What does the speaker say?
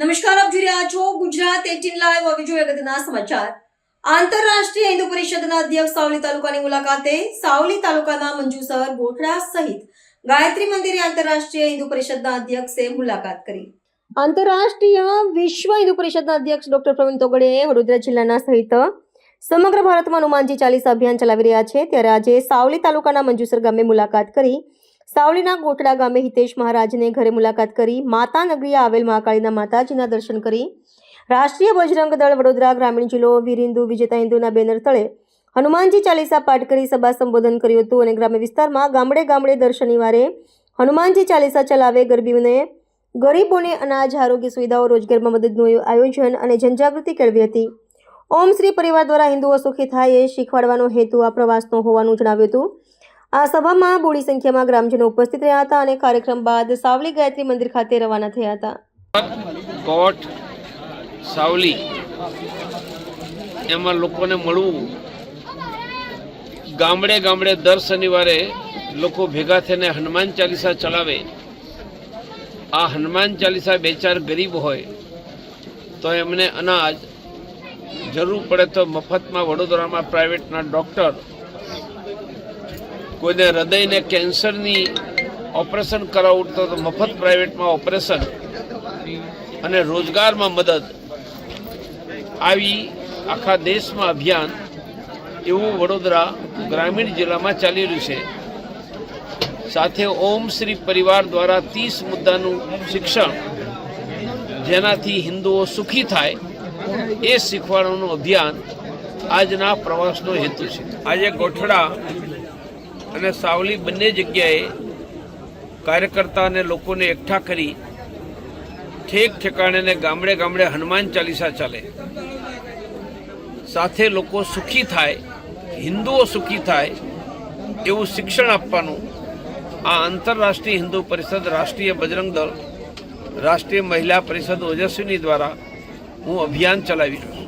રહ્યા છો Gujarat eighteen live. હવે જોઈએ અગત્યના સમાચાર. આંતરરાષ્ટ્રીય હિન્દુ પરિષદના અધ્યક્ષ સાવલી તાલુકાની મુલાકાતે સાવલી તાલુકાના મંજુસર ગોઠડા સહિત ગાયત્રી મંદિરે આંતરરાષ્ટ્રીય હિન્દુ પરિષદના અધ્યક્ષે મુલાકાત કરી. આંતરરાષ્ટ્રીય વિશ્વ હિન્દુ પરિષદના અધ્યક્ષ ડોક્ટર પ્રવીણ તોગડે વડોદરા જિલ્લાના સહિત સમગ્ર ભારતમાં હનુમાનજી ચાલીસ અભિયાન ચલાવી રહ્યા છે. ત્યારે આજે સાવલી તાલુકાના મંજુસર ગામે મુલાકાત કરી સાવલીના ગોટડા ગામે હિતેશ મહારાજને ઘરે મુલાકાત કરી માતા નગરીએ આવેલ મહાકાળીના માતાજીના દર્શન કરી. રાષ્ટ્રીય બજરંગ દળ વડોદરા ગ્રામીણ જિલ્લો વીરિંદુ વિજેતા હિન્દુના બેનર તળે હનુમાનજી ચાલીસા પાઠ કરી સભા સંબોધન કર્યું હતું અને ગ્રામ્ય વિસ્તારમાં ગામડે ગામડે દર હનુમાનજી ચાલીસા ચલાવે ગરબીઓને ગરીબોને અનાજ, આરોગ્ય સુવિધાઓ, રોજગારમાં મદદનું આયોજન અને જનજાગૃતિ કેળવી હતી. ઓમ શ્રી પરિવાર દ્વારા હિન્દુઓ સુખી થાય એ શીખવાડવાનો હેતુ આ પ્રવાસનો હોવાનું જણાવ્યું હતું. આ સભામાં બોડી સંખ્યામાં ગ્રામજનો ઉપસ્થિત રહ્યા હતા અને કાર્યક્રમ બાદ સાવલી ગાયત્રી મંદિર ખાતે રવાના થયા હતા. કોટ, સાવલી, એમાં લોકોને મળવું. ગામડે ગામડે દર શનિવારે લોકો ભેગા થઈને હનુમાન ચાલીસા ચલાવે. આ હનુમાન ચાલીસા બે ચાર ગરીબ હોય, તો એમને અનાજ જરૂર પડે તો મફતમાં વડોદરામાં પ્રાઇવેટના ડૉક્ટર કોઈને હૃદયને કેન્સરની ઓપરેશન કરાવવું તો મફત પ્રાઇવેટમાં ઓપરેશન અને રોજગારમાં મદદ આવી આખા દેશમાં અભિયાન એવું વડોદરા ગ્રામીણ જિલ્લામાં ચાલી રહ્યું છે. સાથે ઓમ શ્રી પરિવાર દ્વારા ત્રીસ મુદ્દાનું શિક્ષણ જેનાથી હિન્દુઓ સુખી થાય એ શીખવાડવાનું અભિયાન આજના પ્રવાસનો હેતુ છે. આજે ગોઠડા અને સાવલી બંને જગ્યાએ કાર્યકર્તા અને લોકોને એકઠા કરી ઠેક ઠેકાણે ને ગામડે ગામડે હનુમાન ચાલીસા ચાલે. સાથે લોકો સુખી થાય, હિન્દુઓ સુખી થાય એવું શિક્ષણ આપવાનું આ આંતરરાષ્ટ્રીય હિન્દુ પરિષદ રાષ્ટ્રીય બજરંગ દળ રાષ્ટ્રીય મહિલા પરિષદ ઓજસ્વીની દ્વારા હું અભિયાન ચલાવી રહ્યો